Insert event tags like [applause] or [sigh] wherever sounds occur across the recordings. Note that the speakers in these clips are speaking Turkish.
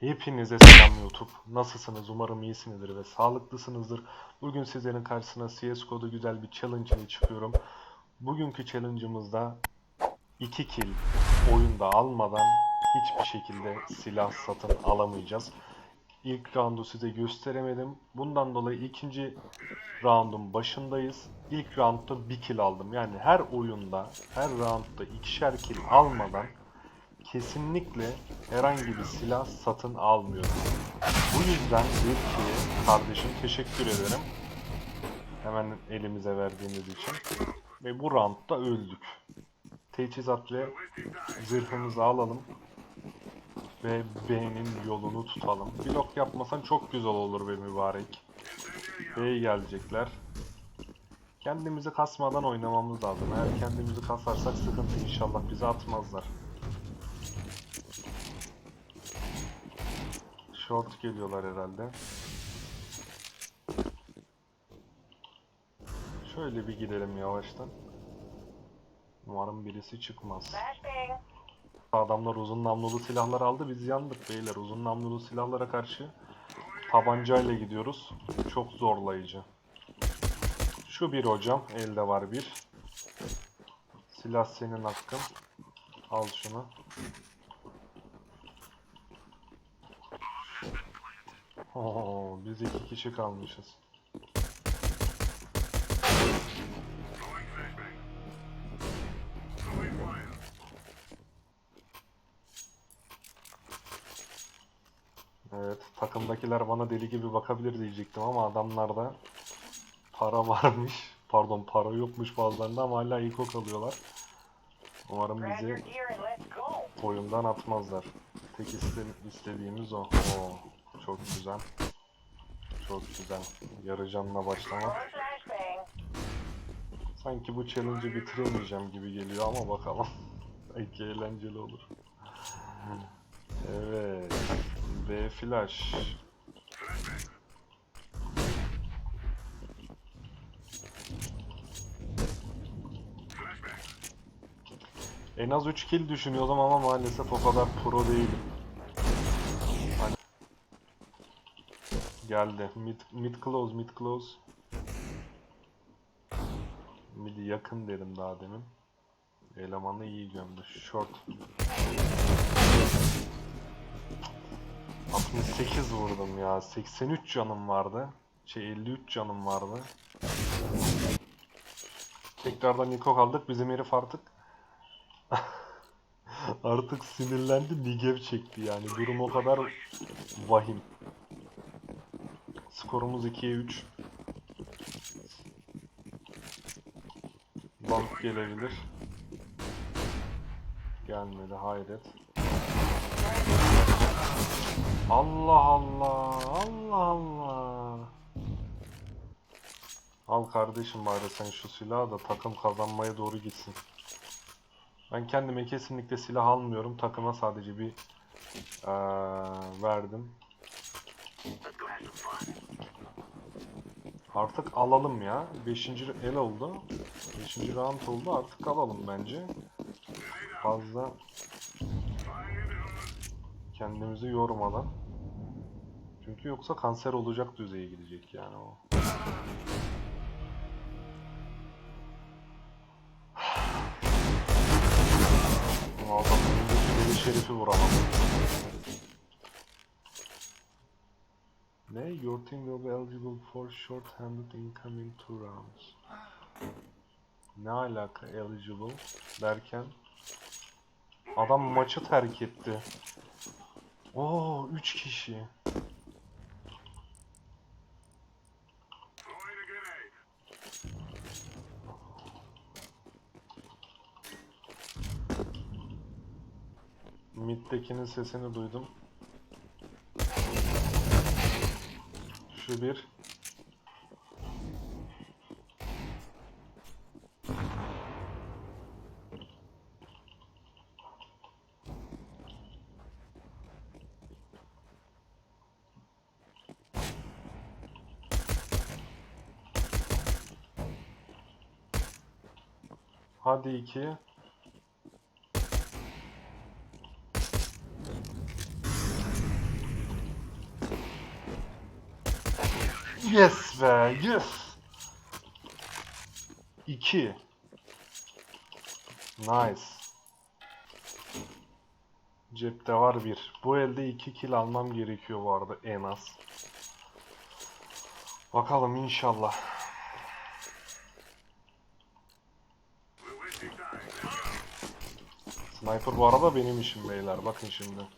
Hepinize selam YouTube. Nasılsınız? Umarım iyisinizdir ve sağlıklısınızdır. Bugün sizlerin karşısına CSGO'da güzel bir challenge ile çıkıyorum. Bugünkü challenge'ımızda 2 kill oyunda almadan hiçbir şekilde silah satın alamayacağız. İlk roundu size gösteremedim. Bundan dolayı ikinci roundun başındayız. İlk roundda bir kill aldım. Yani her oyunda, her roundda ikişer kill almadan kesinlikle herhangi bir silah satın almıyorum. Bu yüzden Zirki'ye kardeşim teşekkür ederim. Hemen elimize verdiğiniz için. Ve bu roundda öldük. Teçhizat ve zırhımızı alalım. Ve B'nin yolunu tutalım. Blok yapmasan çok güzel olur be mübarek. B'ye gelecekler. Kendimizi kasmadan oynamamız lazım. Eğer kendimizi kasarsak sıkıntı inşallah bizi atmazlar. Short geliyorlar herhalde. Şöyle bir gidelim yavaştan. Umarım birisi çıkmaz. Adamlar uzun namlulu silahlar aldı. Biz yandık beyler. Uzun namlulu silahlara karşı tabancayla gidiyoruz. Çok zorlayıcı. Şu bir hocam. Elde var bir. Silah senin hakkın. Al şunu. Oo, biz iki kişi kalmışız. Evet, takımdakiler bana deli gibi bakabilir diyecektim ama adamlarda para [laughs] varmış. Pardon, para yokmuş bazılarında ama hala ilk ok alıyorlar. Umarım bizi oyundan atmazlar. Tek iste- istediğimiz o. Oo, çok güzel. Çok güzel. Yarı canla başlamak. Sanki bu challenge'ı bitiremeyeceğim gibi geliyor ama bakalım. [laughs] Belki eğlenceli olur. Evet. B flash. En az 3 kill düşünüyordum ama maalesef o kadar pro değilim. Geldi. Mid, mid close, mid close. Midi yakın dedim daha demin. Elemanı iyi gömdü. Short. 68 vurdum ya. 83 canım vardı. Şey 53 canım vardı. Tekrardan Niko kaldık. Bizim herif artık [laughs] artık sinirlendi. Nigev çekti yani. Durum o kadar vahim. Skorumuz 2'ye 3. Bank gelebilir. Gelmedi hayret. Allah Allah Allah Allah. Al kardeşim bari sen şu silahı da takım kazanmaya doğru gitsin. Ben kendime kesinlikle silah almıyorum. Takıma sadece bir eee, verdim. Artık alalım ya. 5. el oldu. 5. round oldu. Artık alalım bence. Fazla kendimizi yormadan. Çünkü yoksa kanser olacak düzeye gidecek yani o. Adam şerifi vuramam. Ne? Your team will be eligible for short-handed incoming two rounds. Ne alaka eligible derken adam maçı terk etti. Oo 3 kişi. Mid'dekinin sesini duydum. Şu bir. Hadi iki. Yes be, yes. 2. Nice. Cepte var bir. Bu elde 2 kill almam gerekiyor bu arada en az. Bakalım inşallah. Sniper bu arada benim işim beyler. Bakın şimdi.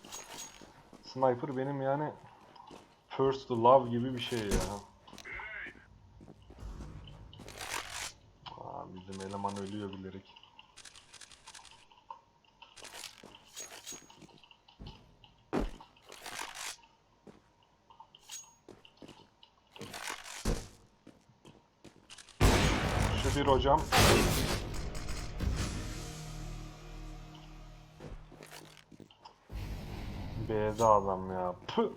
Sniper benim yani first love gibi bir şey ya. Aa, bizim eleman ölüyor bilerek. Şu bir hocam. B'de adam ya. Püh.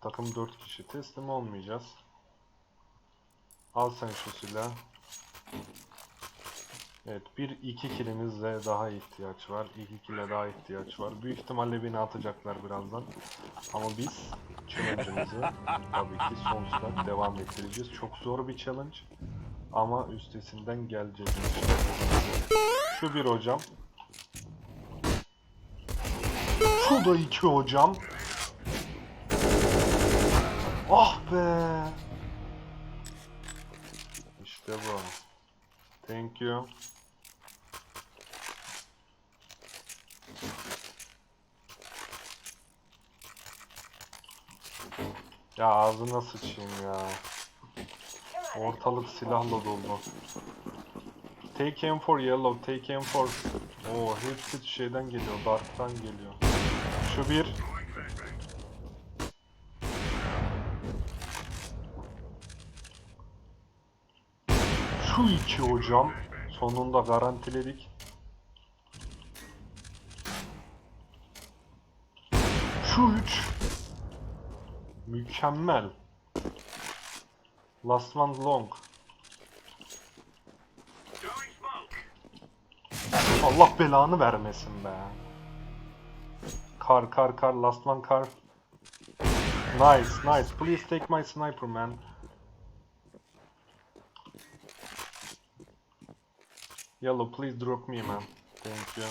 Takım 4 kişi. Teslim olmayacağız. Al sen şu silah. Evet, bir iki kilimize daha ihtiyaç var. İki kile daha ihtiyaç var. Büyük ihtimalle beni atacaklar birazdan. Ama biz challenge'ımızı tabii ki sonsuza devam ettireceğiz. Çok zor bir challenge. Ama üstesinden geleceğiz. Şu bir hocam. Şu da iki hocam. Ah be. İşte bu. Thank you. Ya ağzına sıçayım ya. Ortalık silahla dolu. Take aim for yellow, take aim for... Oo hepsi şeyden geliyor, dark'tan geliyor. Şu bir. Şu iki hocam. Sonunda garantiledik. Şu üç. Mükemmel. Last one long. Allah belanı vermesin be. Kar kar kar last one kar. Nice nice. Please take my sniper man. Yellow please drop me man. Thank you.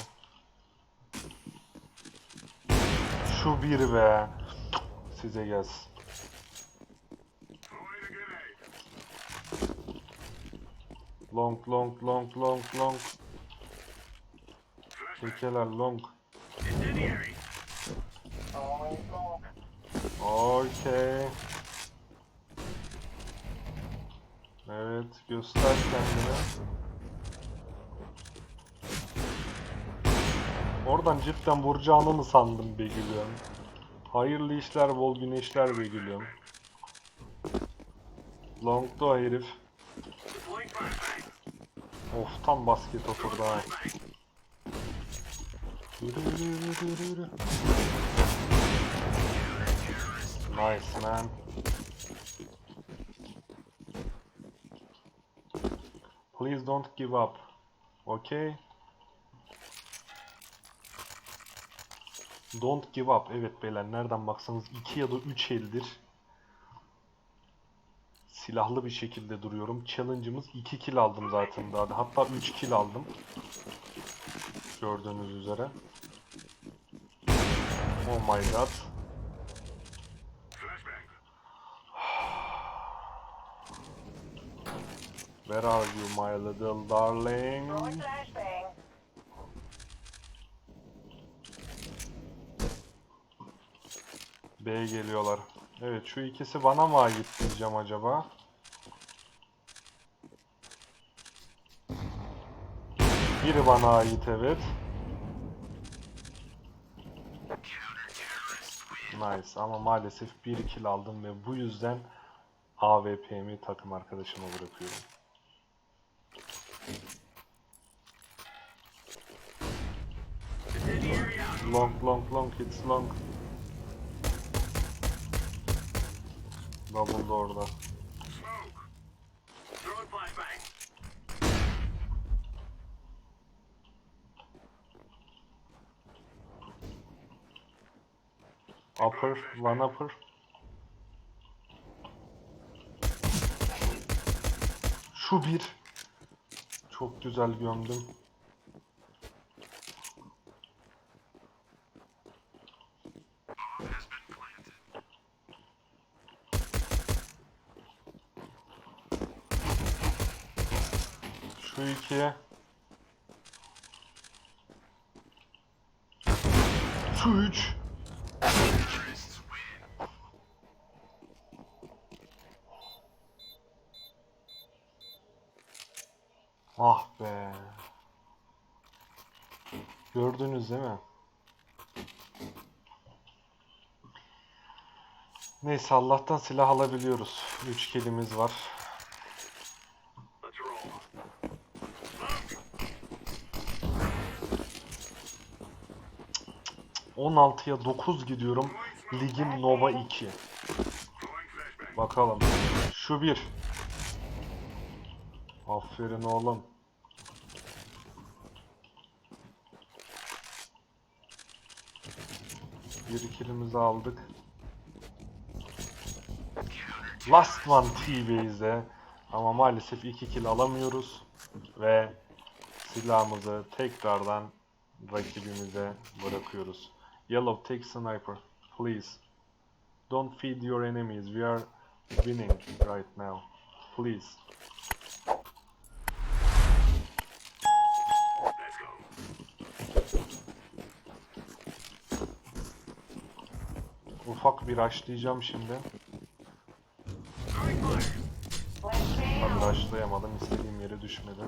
Şu bir be. Size gelsin. Long long long long long. Tekeler long. Okey. Evet, göster kendini. Oradan cidden vuracağını mı sandın be? Hayırlı işler, bol güneşler be gülüm. Long'da o herif. Of tam basket oturdu ha. Nice man. Please don't give up. Okay? Don't give up. Evet beyler nereden baksanız 2 ya da 3 eldir. Silahlı bir şekilde duruyorum. Challenge'ımız 2 kill aldım zaten daha. da. Hatta 3 kill aldım. Gördüğünüz üzere. Oh my god. Where are you my little darling? Throwing flashbang. B geliyorlar. Evet şu ikisi bana mı ait diyeceğim acaba? Biri bana ait evet. Nice ama maalesef bir kill aldım ve bu yüzden AWP'mi takım arkadaşıma bırakıyorum. Long long long it's long. Double da orada. Upper, one upper. Şu bir. Çok güzel gömdüm. Şu iki. Şu üç. Ah be. Gördünüz değil mi? Neyse Allah'tan silah alabiliyoruz. 3 kilimiz var. 16'ya 9 gidiyorum. Ligim Nova 2. Bakalım. Şu bir. Aferin oğlum. Bir ikilimizi aldık. Last one T-Base'de ama maalesef iki kill alamıyoruz ve silahımızı tekrardan rakibimize bırakıyoruz. Yellow take sniper please. Don't feed your enemies. We are winning right now. Please. Ufak bir açlayacağım şimdi. Tabii açlayamadım. istediğim yere düşmedi.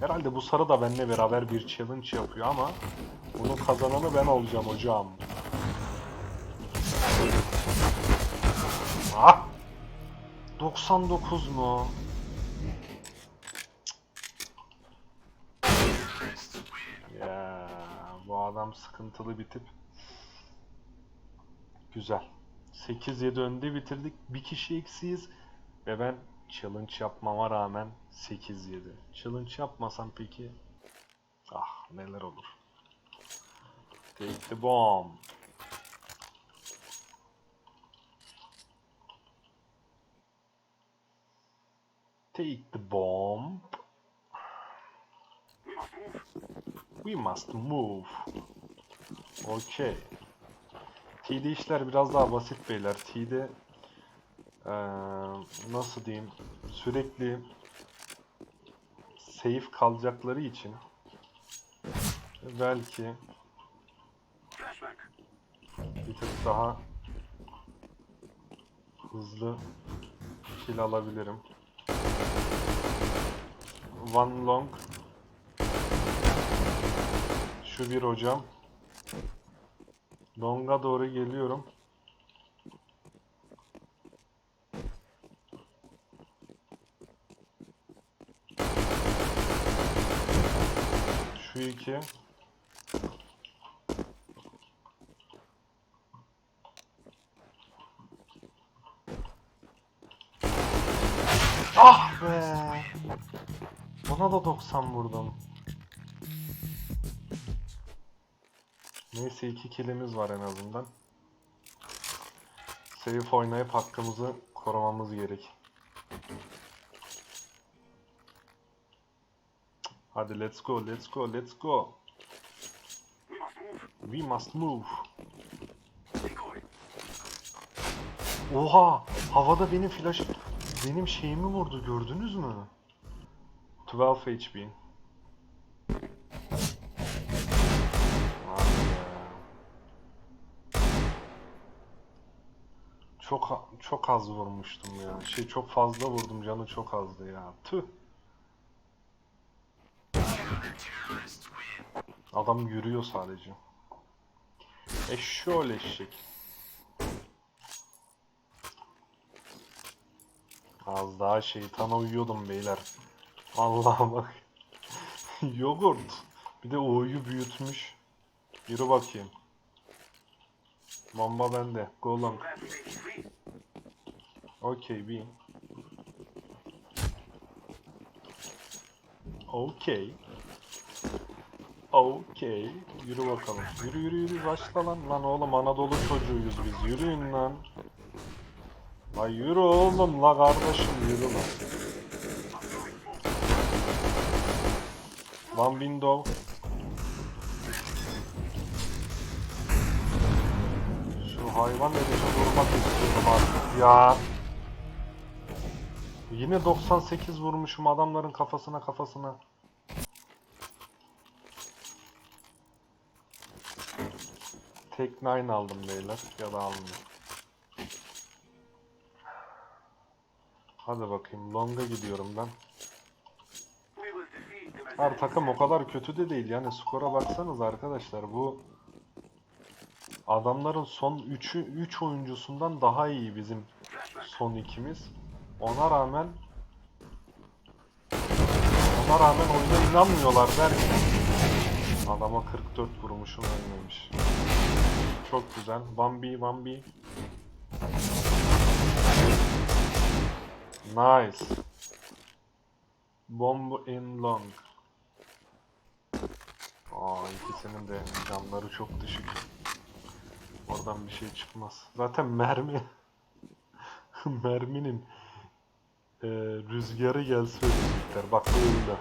Herhalde bu sarı da benimle beraber bir challenge yapıyor ama bunun kazananı ben olacağım hocam. Ah! 99 mu? Ya bu adam sıkıntılı bir tip. Güzel. 8-7 önde bitirdik. Bir kişi eksiyiz. Ve ben challenge yapmama rağmen 8-7. Challenge yapmasam peki ah neler olur. Take the bomb. Take the bomb. We must move. Okay. T'de işler biraz daha basit beyler. T'de eee, nasıl diyeyim sürekli safe kalacakları için belki bir tık daha hızlı kill alabilirim. One long şu bir hocam. Long'a doğru geliyorum. Şu iki. Ah be! Buna da 90 vurdum. Neyse iki kilimiz var en azından. Safe oynayıp hakkımızı korumamız gerek. Hadi let's go, let's go, let's go. We must move. Oha! Havada benim flash benim şeyimi vurdu gördünüz mü? 12 HP. Çok çok az vurmuştum ya. Şey çok fazla vurdum canı çok azdı ya. Tüh. Adam yürüyor sadece. Eşşoğlu eşek. Az daha şeytana uyuyordum beyler. Vallahi bak. [laughs] Yogurt. Bir de O'yu büyütmüş. Yürü bakayım. Bomba bende. Go long. Okay, B. Okey. Yürü bakalım. Yürü yürü yürü başla lan. Lan oğlum Anadolu çocuğuyuz biz. Yürüyün lan. La yürü oğlum la kardeşim yürü lan. One window. Şu hayvan herife vurmak istiyorum artık ya. Yine 98 vurmuşum adamların kafasına kafasına. Tek 9 aldım beyler ya da almıyorum. Hadi bakayım longa gidiyorum ben. Her takım o kadar kötü de değil yani skora baksanız arkadaşlar bu adamların son 3'ü 3 oyuncusundan daha iyi bizim son ikimiz. Ona rağmen ona rağmen oyuna inanmıyorlar derken adama 44 vurmuşum ölmemiş. Çok güzel. Bambi Bambi. Nice. Bomb in long. Aa ikisinin de camları çok düşük. Oradan bir şey çıkmaz. Zaten mermi [laughs] merminin e, rüzgarı gelse ölecekler. Bak öyle.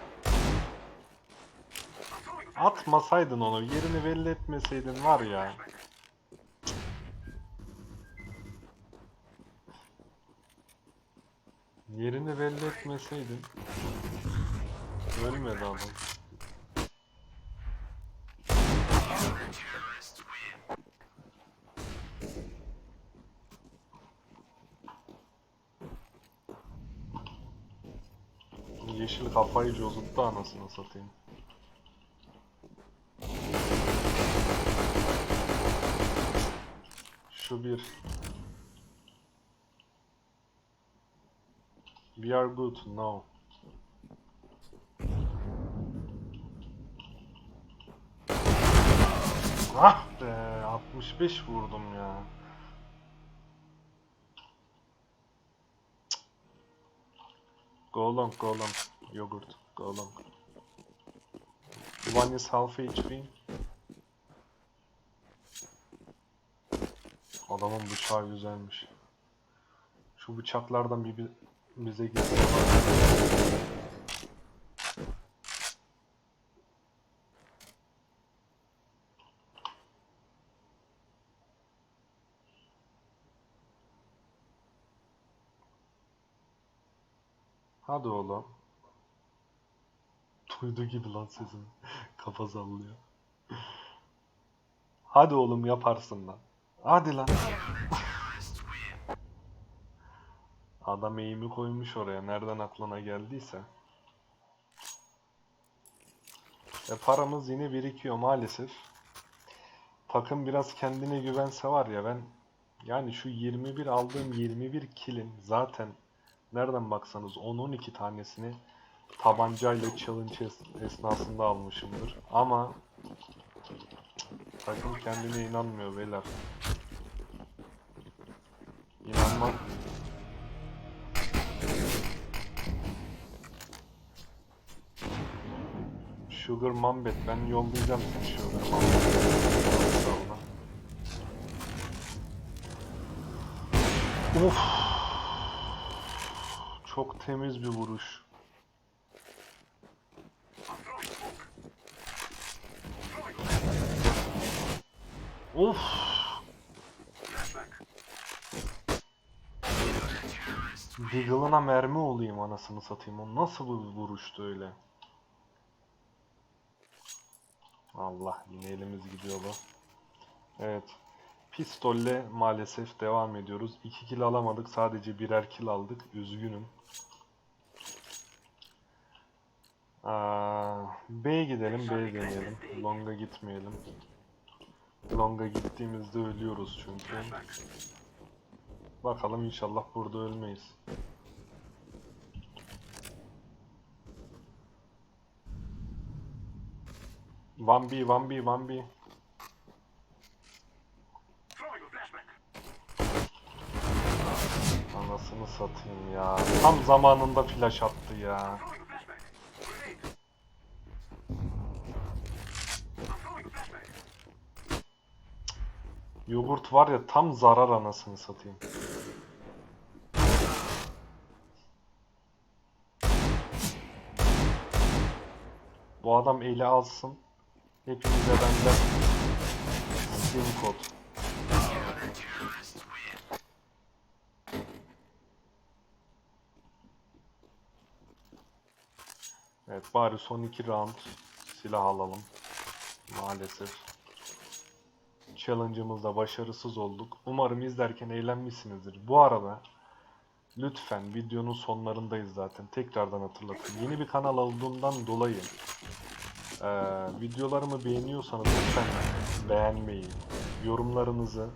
Atmasaydın onu, yerini belli etmeseydin var ya. Yerini belli etmeseydin ölmedi adam. Yeşil kafayı cozuttu anasını satayım. Şu bir. We are good now. Ah be 65 vurdum ya. Go long, go long. Yogurt, go long. One is half HP. Adamın bıçağı güzelmiş. Şu bıçaklardan bir, bir bize gitsin. Hadi oğlum. Duydu gibi lan sesini. [laughs] Kafa sallıyor. Hadi oğlum yaparsın lan. Hadi lan. Adam eğimi koymuş oraya. Nereden aklına geldiyse. E paramız yine birikiyor maalesef. Takım biraz kendine güvense var ya ben yani şu 21 aldığım 21 kilin zaten nereden baksanız 10-12 tanesini tabancayla challenge es- esnasında almışımdır. Ama takım kendine inanmıyor beyler. İnanmak Sugar Mambet ben yollayacağım seni Sugar Mambet. Of. Çok temiz bir vuruş. Of. Deagle'ına mermi olayım anasını satayım. O nasıl bir vuruştu öyle? Allah yine elimiz gidiyor bu. Evet. Pistolle maalesef devam ediyoruz. 2 kill alamadık. Sadece birer kill aldık. Üzgünüm. Aa, B'ye gidelim. B'ye deneyelim. Long'a gitmeyelim. Long'a gittiğimizde ölüyoruz çünkü. Bakalım inşallah burada ölmeyiz. 1B, 1B, 1B. Anasını satayım ya. Tam zamanında flash attı ya. Yogurt var ya tam zarar anasını satayım. Bu adam eli alsın. Hepimize benden Steam kod. Evet bari son iki round silah alalım. Maalesef. Challenge'ımızda başarısız olduk. Umarım izlerken eğlenmişsinizdir. Bu arada lütfen videonun sonlarındayız zaten. Tekrardan hatırlatayım. Yeni bir kanal olduğundan dolayı eee, videolarımı beğeniyorsanız lütfen beğenmeyi, yorumlarınızı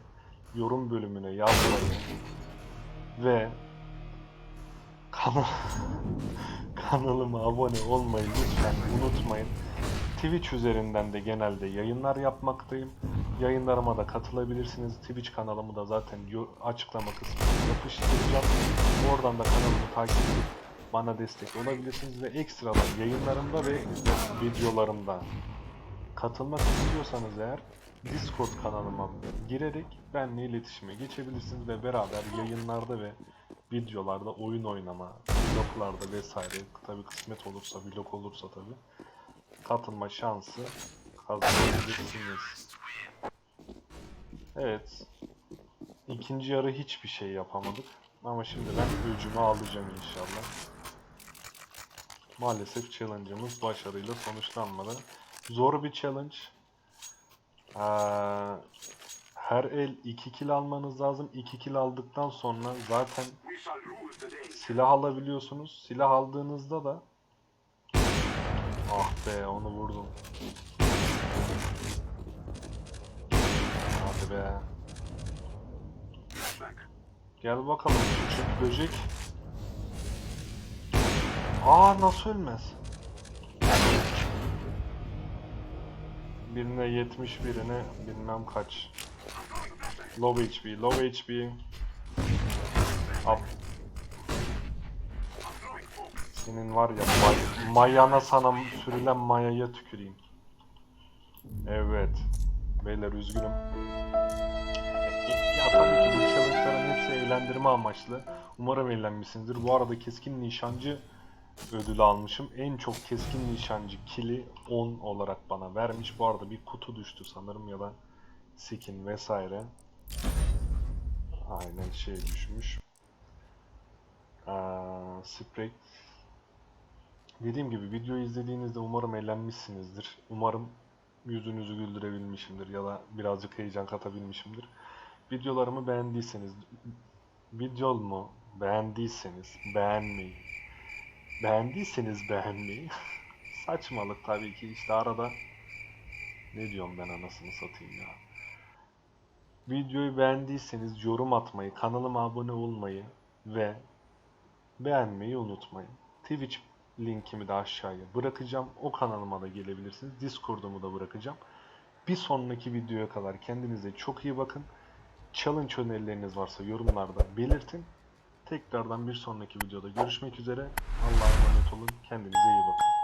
yorum bölümüne yazmayı ve kanal [laughs] kanalıma abone olmayı lütfen unutmayın. Twitch üzerinden de genelde yayınlar yapmaktayım. Yayınlarıma da katılabilirsiniz. Twitch kanalımı da zaten açıklama kısmına yapıştıracağım. Oradan da kanalımı takip edip bana destek olabilirsiniz ve ekstradan yayınlarımda ve videolarımda katılmak istiyorsanız eğer Discord kanalıma girerek benimle iletişime geçebilirsiniz ve beraber yayınlarda ve videolarda oyun oynama, vloglarda vesaire tabi kısmet olursa, vlog olursa tabi katılma şansı kazanabilirsiniz. Evet. İkinci yarı hiçbir şey yapamadık. Ama şimdi ben öcümü alacağım inşallah. Maalesef challenge'ımız başarıyla sonuçlanmadı. Zor bir challenge. Ee, her el 2 kill almanız lazım. 2 kill aldıktan sonra zaten silah alabiliyorsunuz. Silah aldığınızda da Ah be onu vurdum. Hadi be. Gel bakalım küçük böcek. Aa nasıl ölmez? Birine 70 birine bilmem kaç. Low HP, low HP. Up. Senin var ya may- mayana sana sürülen mayaya tüküreyim. Evet. Beyler üzgünüm. Ya tabii ki bu challenge'ların hepsi eğlendirme amaçlı. Umarım eğlenmişsinizdir. Bu arada keskin nişancı ödülü almışım. En çok keskin nişancı kili 10 olarak bana vermiş. Bu arada bir kutu düştü sanırım ya da skin vesaire. Aynen şey düşmüş. Aa, sprey. Dediğim gibi videoyu izlediğinizde umarım eğlenmişsinizdir. Umarım yüzünüzü güldürebilmişimdir ya da birazcık heyecan katabilmişimdir. Videolarımı beğendiyseniz, videomu beğendiyseniz beğenmeyi, beğendiyseniz beğenmeyi, saçmalık tabii ki işte arada ne diyorum ben anasını satayım ya. Videoyu beğendiyseniz yorum atmayı, kanalıma abone olmayı ve beğenmeyi unutmayın. Twitch linkimi de aşağıya bırakacağım. O kanalıma da gelebilirsiniz. Discord'umu da bırakacağım. Bir sonraki videoya kadar kendinize çok iyi bakın. Challenge önerileriniz varsa yorumlarda belirtin. Tekrardan bir sonraki videoda görüşmek üzere. Allah'a emanet olun. Kendinize iyi bakın.